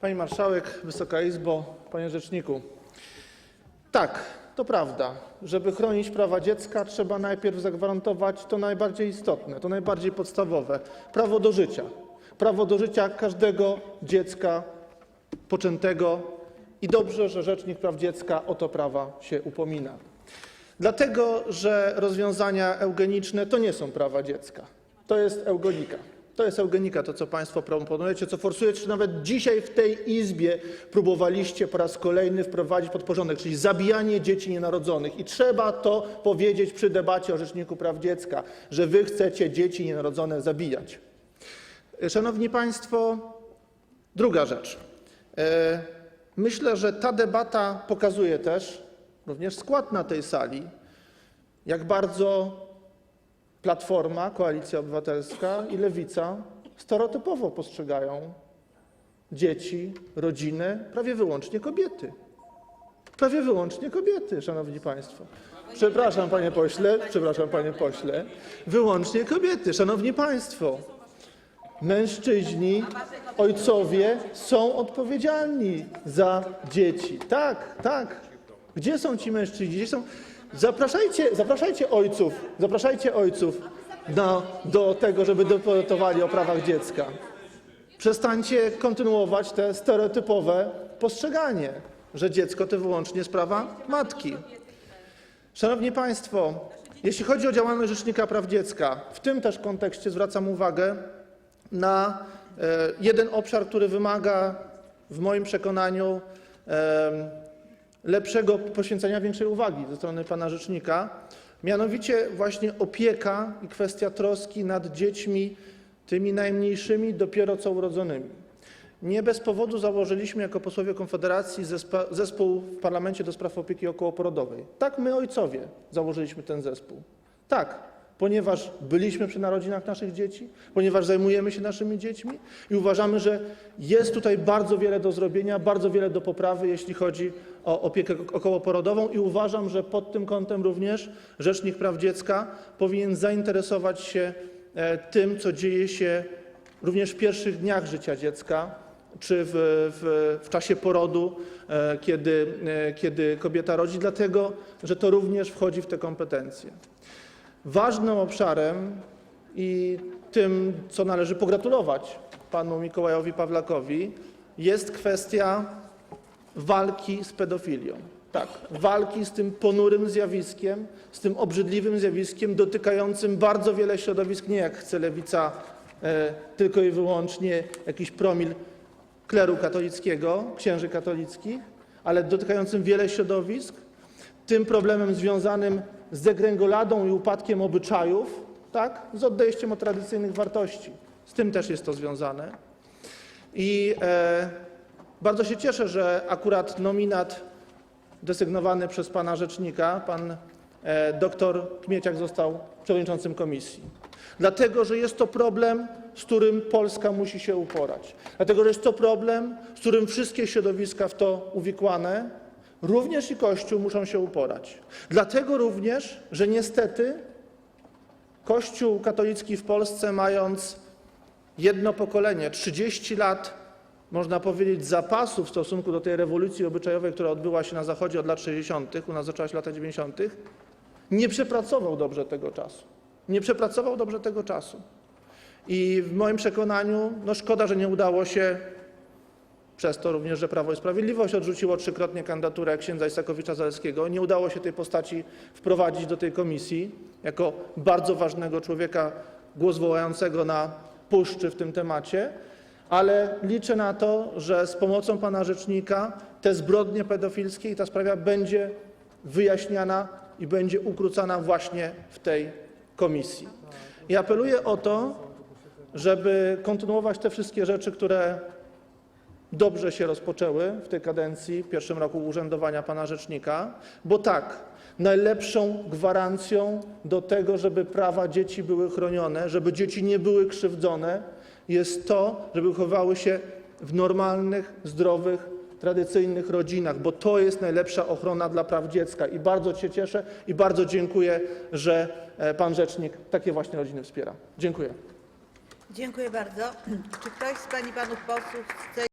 Pani Marszałek, Wysoka Izbo, Panie Rzeczniku. Tak, to prawda. Żeby chronić prawa dziecka, trzeba najpierw zagwarantować to najbardziej istotne, to najbardziej podstawowe prawo do życia. Prawo do życia każdego dziecka poczętego i dobrze, że Rzecznik Praw Dziecka o to prawa się upomina. Dlatego, że rozwiązania eugeniczne to nie są prawa dziecka. To jest eugenika. To jest eugenika, to co Państwo proponujecie, co forsujecie, nawet dzisiaj w tej Izbie próbowaliście po raz kolejny wprowadzić pod porządek, czyli zabijanie dzieci nienarodzonych. I trzeba to powiedzieć przy debacie o Rzeczniku Praw Dziecka, że Wy chcecie dzieci nienarodzone zabijać. Szanowni Państwo, druga rzecz. E, Myślę, że ta debata pokazuje też, również skład na tej sali, jak bardzo Platforma, Koalicja Obywatelska i Lewica stereotypowo postrzegają dzieci, rodziny, prawie wyłącznie kobiety. Prawie wyłącznie kobiety, szanowni państwo. Przepraszam, panie pośle, przepraszam, panie pośle. Wyłącznie kobiety, szanowni państwo. Mężczyźni, ojcowie są odpowiedzialni za dzieci. Tak, tak. Gdzie są ci mężczyźni? Gdzie są... Zapraszajcie, zapraszajcie ojców, zapraszajcie ojców na, do tego, żeby debatowali o prawach dziecka. Przestańcie kontynuować te stereotypowe postrzeganie, że dziecko to wyłącznie sprawa matki. Szanowni Państwo, jeśli chodzi o działalność Rzecznika Praw Dziecka, w tym też kontekście zwracam uwagę na e, jeden obszar, który wymaga w moim przekonaniu lepszego poświęcenia większej uwagi ze strony pana rzecznika, mianowicie właśnie opieka i kwestia troski nad dziećmi tymi najmniejszymi, dopiero co urodzonymi. Nie bez powodu założyliśmy jako posłowie Konfederacji zespół w parlamencie do spraw opieki okołoporodowej. Tak, my ojcowie założyliśmy ten zespół. Tak, ponieważ byliśmy przy narodzinach naszych dzieci, ponieważ zajmujemy się naszymi dziećmi i uważamy, że jest tutaj bardzo wiele do zrobienia, bardzo wiele do poprawy, jeśli chodzi o opiekę okołoporodową i uważam, że pod tym kątem również Rzecznik Praw Dziecka powinien zainteresować się e, tym, co dzieje się również w pierwszych dniach życia dziecka, czy w, czasie porodu, e, e, kiedy kobieta rodzi, dlatego że to również wchodzi w te kompetencje. Ważnym obszarem i tym, co należy pogratulować panu Mikołajowi Pawlakowi, jest kwestia walki z pedofilią. Tak, walki z tym ponurym zjawiskiem, z tym obrzydliwym zjawiskiem dotykającym bardzo wiele środowisk, nie jak chce lewica, e, tylko i wyłącznie jakiś promil kleru katolickiego, księży katolickich, ale dotykającym wiele środowisk, tym problemem związanym z degrengoladą i upadkiem obyczajów, tak, z odejściem od tradycyjnych wartości. Z tym też jest to związane. I e, bardzo się cieszę, że akurat nominat desygnowany przez pana rzecznika, pan e, doktor Kmieciak został przewodniczącym komisji. Dlatego, że jest to problem, z którym Polska musi się uporać. Dlatego, że jest to problem, z którym wszystkie środowiska w to uwikłane, również i Kościół, muszą się uporać. Dlatego również, że niestety Kościół katolicki w Polsce, mając jedno pokolenie, 30 lat, można powiedzieć, zapasu w stosunku do tej rewolucji obyczajowej, która odbyła się na Zachodzie od lat 60., u nas zaczęła się w latach 90., nie przepracował dobrze tego czasu. Nie przepracował dobrze tego czasu. I w moim przekonaniu, no szkoda, że nie udało się, przez to również, że Prawo i Sprawiedliwość odrzuciło trzykrotnie kandydaturę księdza Isakowicza Zaleskiego, nie udało się tej postaci wprowadzić do tej komisji jako bardzo ważnego człowieka, głos wołającego na puszczy w tym temacie, ale liczę na to, że z pomocą pana rzecznika te zbrodnie pedofilskie i ta sprawa będzie wyjaśniana i będzie ukrócana właśnie w tej komisji. I apeluję o to, żeby kontynuować te wszystkie rzeczy, które dobrze się rozpoczęły w tej kadencji, w pierwszym roku urzędowania pana rzecznika, bo tak, najlepszą gwarancją do tego, żeby prawa dzieci były chronione, żeby dzieci nie były krzywdzone, jest to, żeby wychowały się w normalnych, zdrowych, tradycyjnych rodzinach, bo to jest najlepsza ochrona dla praw dziecka. I bardzo się cieszę i bardzo dziękuję, że e, pan rzecznik takie właśnie rodziny wspiera. Dziękuję. Dziękuję bardzo. Czy ktoś z pań i panów posłów chce